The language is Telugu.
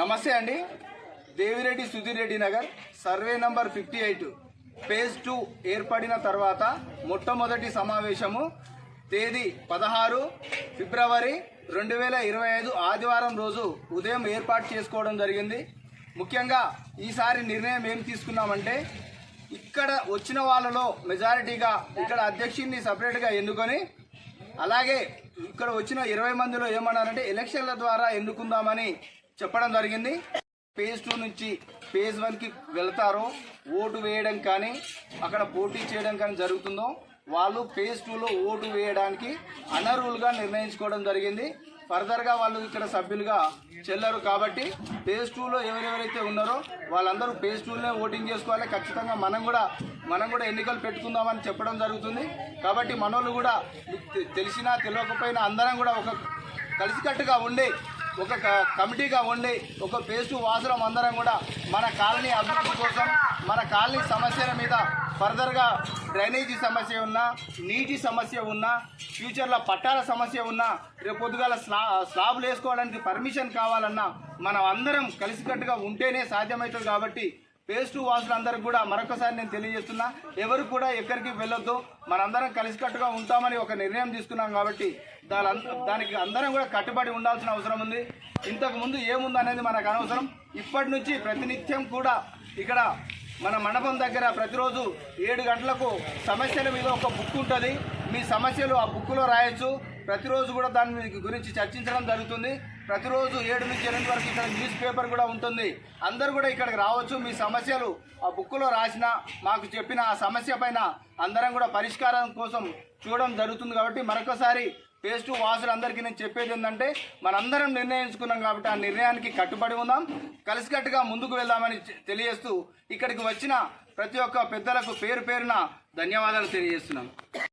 నమస్తే అండి. Devireddy Sudheer Reddy Nagar. Survey number fifty eight. Phase two ఏర్పడిన తర్వాత మొట్టమొదటి సమావేశము తేదీ పదహారు ఫిబ్రవరి రెండు వేల ఇరవై ఐదు ఆదివారం రోజు ఉదయం ఏర్పాటు చేసుకోవడం జరిగింది. ముఖ్యంగా ఈసారి నిర్ణయం ఏం తీసుకున్నామంటే ఇక్కడ వచ్చిన వాళ్ళలో మెజారిటీగా ఇక్కడ అధ్యక్షుడిని సపరేట్గా ఎన్నుకొని అలాగే ఇక్కడ వచ్చిన ఇరవై మందిలో ఏమన్నారంటే ఎలక్షన్ల ద్వారా ఎన్నుకుందామని చెప్పడం జరిగింది. పేజ్ టూ నుంచి పేజ్ వన్కి వెళ్తారో. ఓటు వేయడం కానీ అక్కడ పోటీ చేయడం కానీ జరుగుతుందో వాళ్ళు పేజ్ టూలో ఓటు వేయడానికి అనర్హులుగా నిర్ణయించుకోవడం జరిగింది. ఫర్దర్గా వాళ్ళు ఇక్కడ సభ్యులుగా చెల్లరు కాబట్టి పేజ్ టూలో ఎవరెవరైతే ఉన్నారో వాళ్ళందరూ పేజ్ టూలోనే ఓటింగ్ చేసుకోవాలి. ఖచ్చితంగా మనం కూడా మనం కూడా ఎన్నికలు పెట్టుకుందామని చెప్పడం జరుగుతుంది. కాబట్టి మనోళ్ళు కూడా తెలిసినా తెలియకపోయినా అందరం కూడా ఒక కలిసికట్టుగా ఉండి ఒక క- కమిటీగా ఉండి ఒక పేస్టు వాసులం అందరం కూడా మన కాలనీ అభివృద్ధి కోసం మన కాలనీ సమస్యల మీద ఫర్దర్గా డ్రైనేజీ సమస్య ఉన్నా నీటి సమస్య ఉన్నా ఫ్యూచర్లో పట్టాల సమస్య ఉన్నా రేపు పొద్దుగాల స్లా స్లాబ్లు వేసుకోవడానికి పర్మిషన్ కావాలన్నా మనం అందరం కలిసికట్టుగా ఉంటేనే సాధ్యమవుతుంది కాబట్టి పేస్ టూ వాసులందరికీ కూడా మరొకసారి నేను తెలియజేస్తున్నా ఎవరు కూడా ఎక్కడికి వెళ్ళొద్దు. మనందరం కలిసికట్టుగా ఉంటామని ఒక నిర్ణయం తీసుకున్నాం కాబట్టి దాని దానికి అందరం కూడా కట్టుబడి ఉండాల్సిన అవసరం ఉంది. ఇంతకు ముందు ఏముంది అనేది మనకు అనవసరం. ఇప్పటి నుంచి ప్రతినిత్యం కూడా ఇక్కడ మన మండపం దగ్గర ప్రతిరోజు ఏడు గంటలకు సమస్యల మీద ఒక బుక్ ఉంటుంది. మీ సమస్యలు ఆ బుక్లో రాయొచ్చు. ప్రతిరోజు కూడా దాని మీ- గురించి చర్చించడం జరుగుతుంది. ప్రతిరోజు ఏడు నుంచి ఎనిమిది వరకు ఇక్కడ న్యూస్ పేపర్ కూడా ఉంటుంది. అందరు కూడా ఇక్కడికి రావచ్చు. మీ సమస్యలు ఆ బుక్లో రాసిన మాకు చెప్పిన ఆ సమస్య పైన అందరం కూడా పరిష్కారం కోసం చూడడం జరుగుతుంది కాబట్టి మరొకసారి ఫేస్ టూ వాసులందరికీ నేను చెప్పేది ఏంటంటే మనందరం నిర్ణయించుకున్నాం కాబట్టి ఆ నిర్ణయానికి కట్టుబడి ఉందాం కలిసికట్టుగా ముందుకు వెళ్దామని తెలియజేస్తూ ఇక్కడికి వచ్చిన ప్రతి ఒక్క పెద్దలకు పేరు పేరున ధన్యవాదాలు తెలియజేస్తున్నాను.